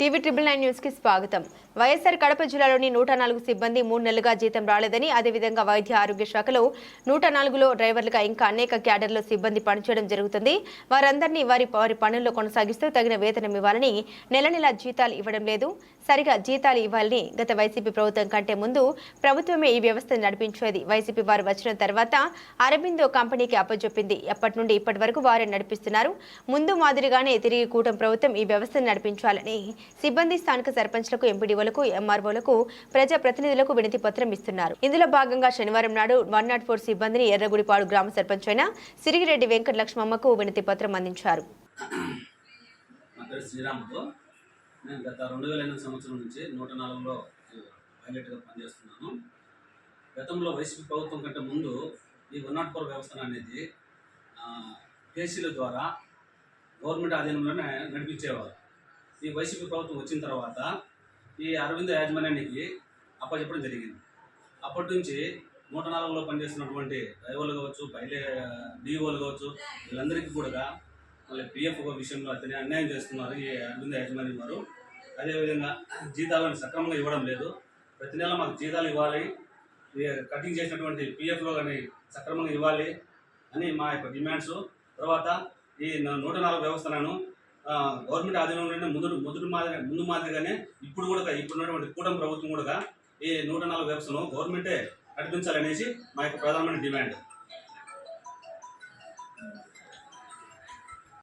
TV triple nine న్యూస్కి స్వాగతం. వైఎస్ఆర్ కడప జిల్లాలోని నూట నాలుగు సిబ్బంది మూడు నెలలుగా జీతం రాలేదని అదేవిధంగా వైద్య ఆరోగ్య శాఖలో నూట నాలుగులో డ్రైవర్లుగా ఇంకా అనేక క్యాడర్లో సిబ్బంది పనిచేయడం జరుగుతుంది. వారందరినీ వారి వారి పనుల్లో కొనసాగిస్తూ తగిన వేతనం ఇవ్వాలని నెల నెల జీతాలు ఇవ్వడం లేదు. సరిగా జీతాలు ఇవ్వాలని గత వైసీపీ ప్రభుత్వం కంటే ముందు ప్రభుత్వమే ఈ వ్యవస్థను నడిపించేది. వైసీపీ వారు వచ్చిన తర్వాత అరబిందో కంపెనీకి అప్పజొప్పింది. ఎప్పటి నుండి ఇప్పటి వరకు వారే నడిపిస్తున్నారు. ముందు మాదిరిగానే తిరిగి కూటమి ప్రభుత్వం ఈ వ్యవస్థను నడిపించాలని సిబ్బంది స్థానిక సర్పంచ్లకు ఎంపీడీఓలకు ఎంఆర్ఓలకు ప్రజాప్రతినిధులకు వినతి పత్రం ఇస్తున్నారు. ఇందులో భాగంగా శనివారం నాడు వన్ నాట్ ఫోర్ సిబ్బందిని ఎర్రగుడిపాడు గ్రామ సర్పంచ్ అయిన సిరిగిరెడ్డి వెంకట లక్ష్మమ్మకు వినతి పత్రం అందించారు. నేను గత రెండు వేల ఎనిమిది సంవత్సరం నుంచి నూట నాలుగులో పైలట్గా పనిచేస్తున్నాను. గతంలో వైసీపీ ప్రభుత్వం కంటే ముందు ఈ వన్ నాట్ ఫోర్ వ్యవస్థ అనేది కేసీల ద్వారా గవర్నమెంట్ ఆధీనంలోనే నడిపించేవారు. ఈ వైసీపీ ప్రభుత్వం వచ్చిన తర్వాత ఈ అరవింద యాజమాన్యానికి అప్పచెప్పడం జరిగింది. అప్పటి నుంచి నూట నాలుగులో పనిచేస్తున్నటువంటి డ్రైవర్లు కావచ్చు పైలే డిఓలు కావచ్చు వీళ్ళందరికీ కూడా మళ్ళీ పిఎఫ్ విషయంలో అతని అన్యాయం చేస్తున్నారు ఈ అరవింద యాజమాన్యం వారు. అదేవిధంగా జీతాలను సక్రమంగా ఇవ్వడం లేదు. ప్రతి నెల మాకు జీతాలు ఇవ్వాలి. ఈ కటింగ్ చేసినటువంటి పిఎఫ్లో కానీ సక్రమంగా ఇవ్వాలి అని మా యొక్క డిమాండ్స్. తర్వాత ఈ నూట నాలుగు వ్యవస్థలను గవర్నమెంట్ ఆధీనంలోనే ముందు ముందు మాదిరి ముందు మాదిరిగానే ఇప్పుడు కూడా ఇప్పుడు ఉన్నటువంటి కూటమి ప్రభుత్వం కూడా ఈ నూట నాలుగు వ్యవస్థను గవర్నమెంటే నడిపించాలనేసి మా యొక్క ప్రధానమైన డిమాండ్.